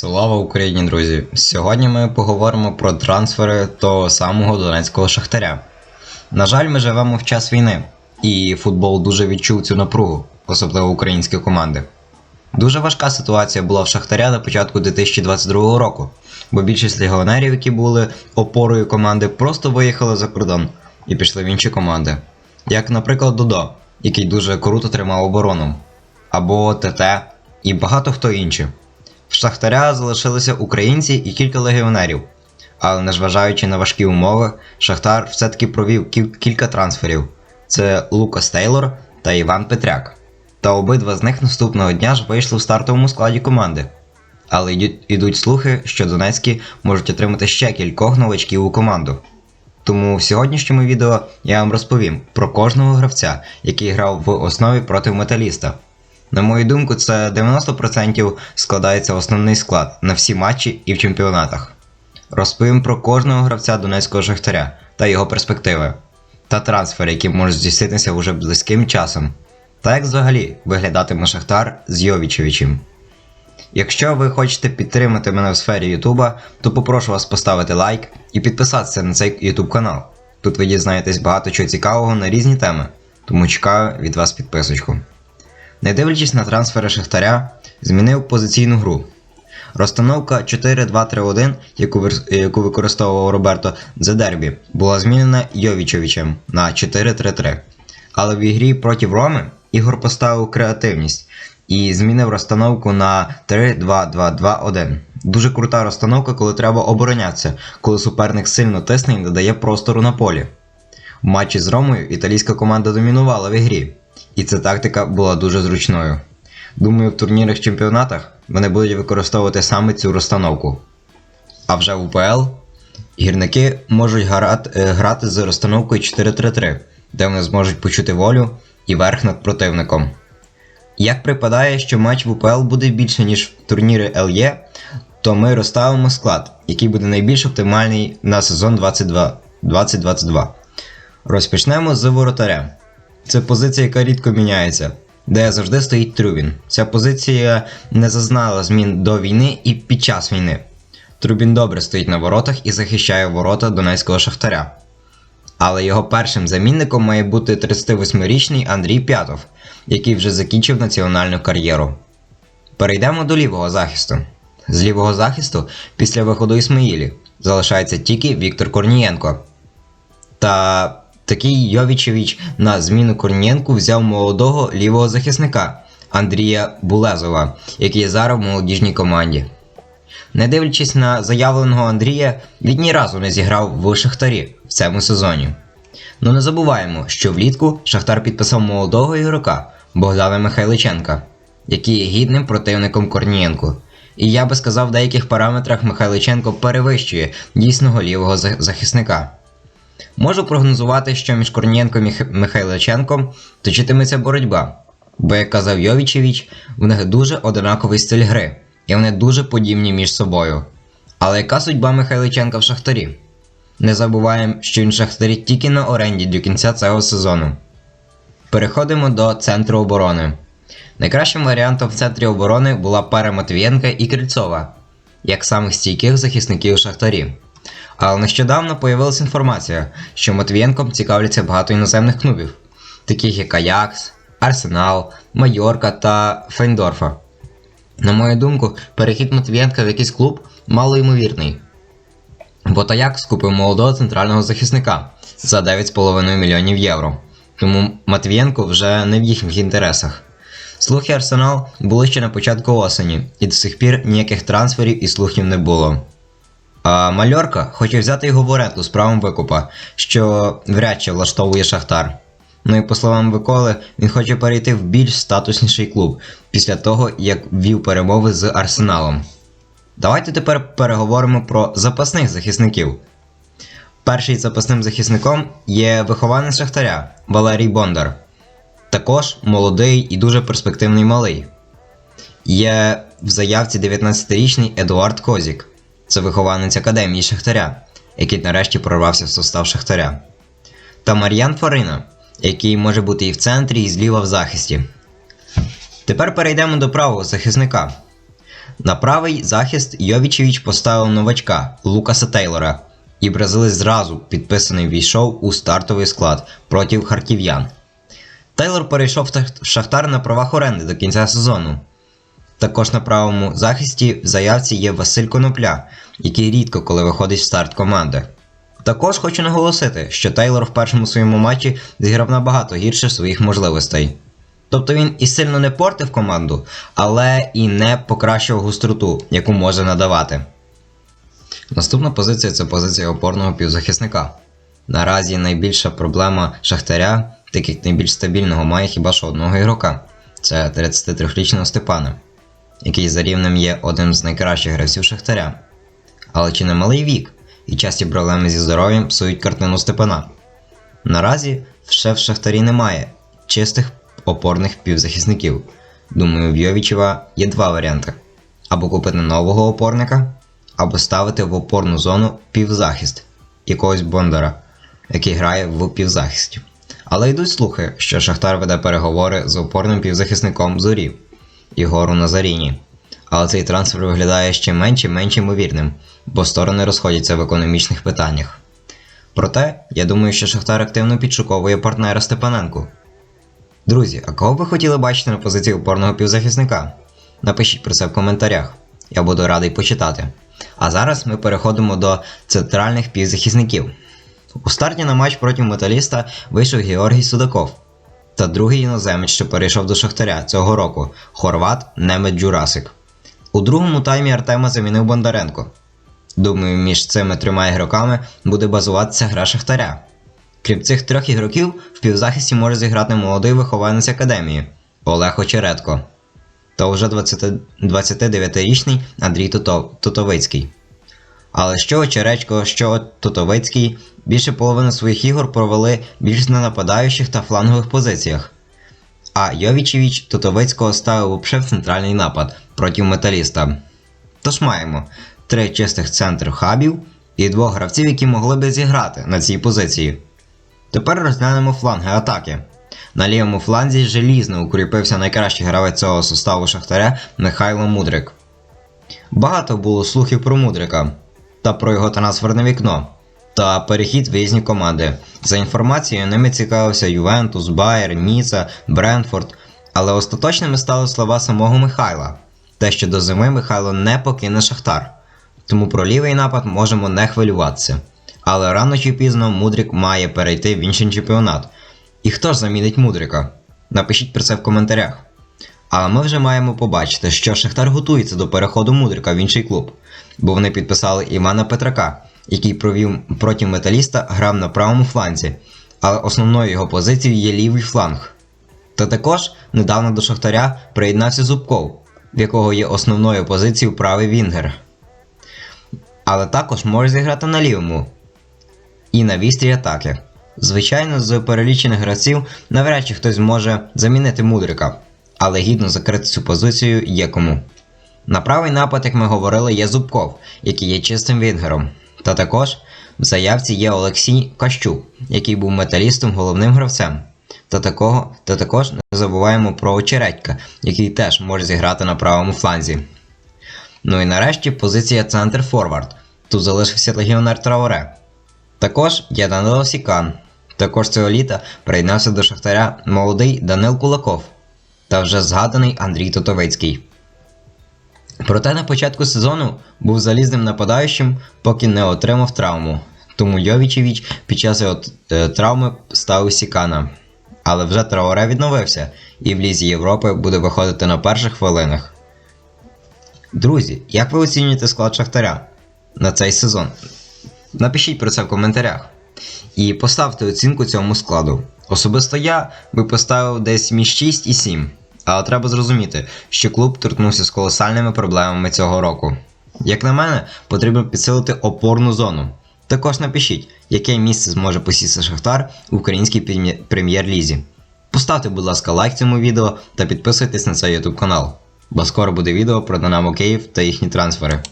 Слава Україні, друзі! Сьогодні ми поговоримо про трансфери того самого донецького шахтаря. На жаль, ми живемо в час війни, і футбол дуже відчув цю напругу, особливо українські команди. Дуже важка ситуація була в Шахтаря на початку 2022 року, бо більшість легіонерів, які були опорою команди, просто виїхали за кордон і пішли в інші команди. Як, наприклад, Додо, який дуже круто тримав оборону, або ТТ і багато хто інший. В Шахтаря залишилися українці і кілька легіонерів. Але незважаючи на важкі умови, Шахтар все-таки провів кіль- кілька трансферів: це Лукас Тейлор та Іван Петряк. Та обидва з них наступного дня ж вийшли в стартовому складі команди. Але йдуть, слухи, що Донецькі можуть отримати ще кількох новачків у команду. Тому в сьогоднішньому відео я вам розповім про кожного гравця, який грав в основі проти металіста. На мою думку, це 90% складається основний склад на всі матчі і в чемпіонатах. Розповім про кожного гравця донецького шахтаря та його перспективи, та трансфери, які можуть здійснитися уже близьким часом, та як взагалі виглядатиме Шахтар з Йовічевичем. Якщо ви хочете підтримати мене в сфері Ютуба, то попрошу вас поставити лайк і підписатися на цей Ютуб канал. Тут ви дізнаєтесь багато чого цікавого на різні теми, тому чекаю від вас підписочку. Не дивлячись на трансфери Шахтаря, змінив позиційну гру. Розстановка 4-2-3-1, яку, яку використовував Роберто Дзедербі, була змінена Йовічевичем на 4-3-3. Але в ігрі проти Роми Ігор поставив креативність і змінив розстановку на 3-2-2-2-1. Дуже крута розстановка, коли треба оборонятися, коли суперник сильно тисне і не дає простору на полі. В матчі з Ромою італійська команда домінувала в ігрі, і ця тактика була дуже зручною. Думаю, в турнірних чемпіонатах вони будуть використовувати саме цю розстановку. А вже в УПЛ гірники можуть грати, е, грати з розстановкою 4-3-3, де вони зможуть почути волю і верх над противником. Як припадає, що матч в УПЛ буде більше, ніж в турнірі ЛЄ, то ми розставимо склад, який буде найбільш оптимальний на сезон 22 2022. Розпочнемо з воротаря. Це позиція, яка рідко міняється, де завжди стоїть Трубін. Ця позиція не зазнала змін до війни і під час війни. Трубін добре стоїть на воротах і захищає ворота донецького шахтаря. Але його першим замінником має бути 38-річний Андрій П'ятов, який вже закінчив національну кар'єру. Перейдемо до лівого захисту. З лівого захисту, після виходу Ісмаїлі, залишається тільки Віктор Корнієнко. Та такий Йовічевич на зміну Корнієнку взяв молодого лівого захисника Андрія Булезова, який зараз в молодіжній команді. Не дивлячись на заявленого Андрія, він ні разу не зіграв в Шахтарі в цьому сезоні. Ну не забуваємо, що влітку Шахтар підписав молодого ігрока Богдана Михайличенка, який є гідним противником Корнієнку. І я би сказав, в деяких параметрах Михайличенко перевищує дійсного лівого захисника. Можу прогнозувати, що між Корнієнком і Михайличенком точитиметься боротьба, бо, як казав Йовічевич, в них дуже одинаковий стиль гри, і вони дуже подібні між собою. Але яка судьба Михайличенка в Шахтарі? Не забуваємо, що він Шахтарі тільки на оренді до кінця цього сезону. Переходимо до центру оборони. Найкращим варіантом в центрі оборони була пара Матвієнка і Крильцова, як самих стійких захисників Шахтарі. Але нещодавно появилася інформація, що Матвієнком цікавляться багато іноземних клубів, таких як Аякс, Арсенал, Майорка та Фейндорфа. На мою думку, перехід Матвієнка в якийсь клуб малоймовірний. Бо Аякс купив молодого центрального захисника за 9,5 мільйонів євро. Тому Матвієнко вже не в їхніх інтересах. Слухи Арсенал були ще на початку осені, і до сих пір ніяких трансферів і слухів не було. А Мальорка хоче взяти його в оренду з правом викупа, що вряд чи влаштовує Шахтар. Ну і по словам Миколи, він хоче перейти в більш статусніший клуб після того, як вів перемови з Арсеналом. Давайте тепер переговоримо про запасних захисників. Перший запасним захисником є вихованець Шахтаря Валерій Бондар. Також молодий і дуже перспективний малий. Є в заявці 19-річний Едуард Козік. Це вихованець академії Шахтаря, який нарешті прорвався в состав Шахтаря. Та Мар'ян Фарина, який може бути і в центрі, і зліва в захисті. Тепер перейдемо до правого захисника. На правий захист Йовічевич поставив новачка Лукаса Тейлора, і бразилець зразу підписаний війшов у стартовий склад проти харків'ян. Тейлор перейшов в Шахтар на правах оренди до кінця сезону. Також на правому захисті в заявці є Василь Конопля, який рідко коли виходить в старт команди. Також хочу наголосити, що Тейлор в першому своєму матчі зіграв набагато гірше своїх можливостей. Тобто він і сильно не портив команду, але і не покращував гостроту, яку може надавати. Наступна позиція це позиція опорного півзахисника. Наразі найбільша проблема Шахтаря, так як найбільш стабільного має хіба що одного ігрока. Це 33-річного Степана, який за рівнем є одним з найкращих гравців Шахтаря. Але чи не малий вік і часті проблеми зі здоров'ям псують картину Степана? Наразі ще в Шахтарі немає чистих опорних півзахисників. Думаю, в Йовічева є два варіанти: або купити нового опорника, або ставити в опорну зону півзахист якогось Бондара, який грає в півзахисті. Але йдуть слухи, що Шахтар веде переговори з опорним півзахисником Зорі Ігору Назаріні. Але цей трансфер виглядає ще менш і менш ймовірним, бо сторони розходяться в економічних питаннях. Проте, я думаю, що Шахтар активно підшуковує партнера Степаненку. Друзі, а кого ви хотіли бачити на позиції опорного півзахисника? Напишіть про це в коментарях. Я буду радий почитати. А зараз ми переходимо до центральних півзахисників. У старті на матч проти металіста вийшов Георгій Судаков та другий іноземець, що перейшов до Шахтаря цього року хорват Немет Джурасик. У другому таймі Артема замінив Бондаренко. Думаю, між цими трьома ігроками буде базуватися гра Шахтаря. Крім цих трьох ігроків, в півзахисті може зіграти молодий вихованець академії Олег Очеретко та вже 20 29-річний Андрій Тото- Тотовицький. Але що Очередько, що Тотовицький більше половини своїх ігор провели більш на нападаючих та флангових позиціях. А Йовічевич Тотовицького ставив вообще в центральний напад проти металіста. Тож маємо три чистих центрів хабів і двох гравців, які могли би зіграти на цій позиції. Тепер розглянемо фланги атаки. На лівому фланзі желізно укріпився найкращий гравець цього составу Шахтаря Михайло Мудрик. Багато було слухів про Мудрика та про його трансферне вікно та перехід в різні команди. За інформацією, ними цікавився Ювентус, Байер, Ніца, Бренфорд, але остаточними стали слова самого Михайла. Те, що до зими Михайло не покине Шахтар. Тому про лівий напад можемо не хвилюватися. Але рано чи пізно Мудрик має перейти в інший чемпіонат. І хто ж замінить Мудрика? Напишіть про це в коментарях. Але ми вже маємо побачити, що Шахтар готується до переходу Мудрика в інший клуб, бо вони підписали Івана Петрака, який провів проти металіста, грав на правому фланзі, але основною його позицією є лівий фланг. Та також недавно до Шахтаря приєднався Зубков, в якого є основною позицією правий Вінгер. Але також може зіграти на лівому і на вістрі атаки. Звичайно, з перелічених гравців навряд чи хтось зможе замінити Мудрика, але гідно закрити цю позицію є кому. На правий напад, як ми говорили, є Зубков, який є чистим вінгером. Та також в заявці є Олексій Кащук, який був металістом головним гравцем. Та, такого, та також не забуваємо про Очередька, який теж може зіграти на правому фланзі. Ну і нарешті позиція центр форвард. Тут залишився легіонер Траоре. Також є Данило Сікан. Також цього літа приєднався до Шахтаря молодий Данил Кулаков та вже згаданий Андрій Тотовицький. Проте на початку сезону був залізним нападаючим, поки не отримав травму. Тому Йовічевич під час його е, травми ставив Сікана. Але вже Траоре відновився і в Лізі Європи буде виходити на перших хвилинах. Друзі, як ви оцінюєте склад Шахтаря на цей сезон? Напишіть про це в коментарях. І поставте оцінку цьому складу. Особисто я би поставив десь між 6 і 7. Але треба зрозуміти, що клуб торкнувся з колосальними проблемами цього року. Як на мене, потрібно підсилити опорну зону. Також напишіть, яке місце зможе посісти Шахтар в українській прем'єр-лізі. Поставте, будь ласка, лайк цьому відео та підписуйтесь на цей YouTube канал, бо скоро буде відео про Динамо Київ та їхні трансфери.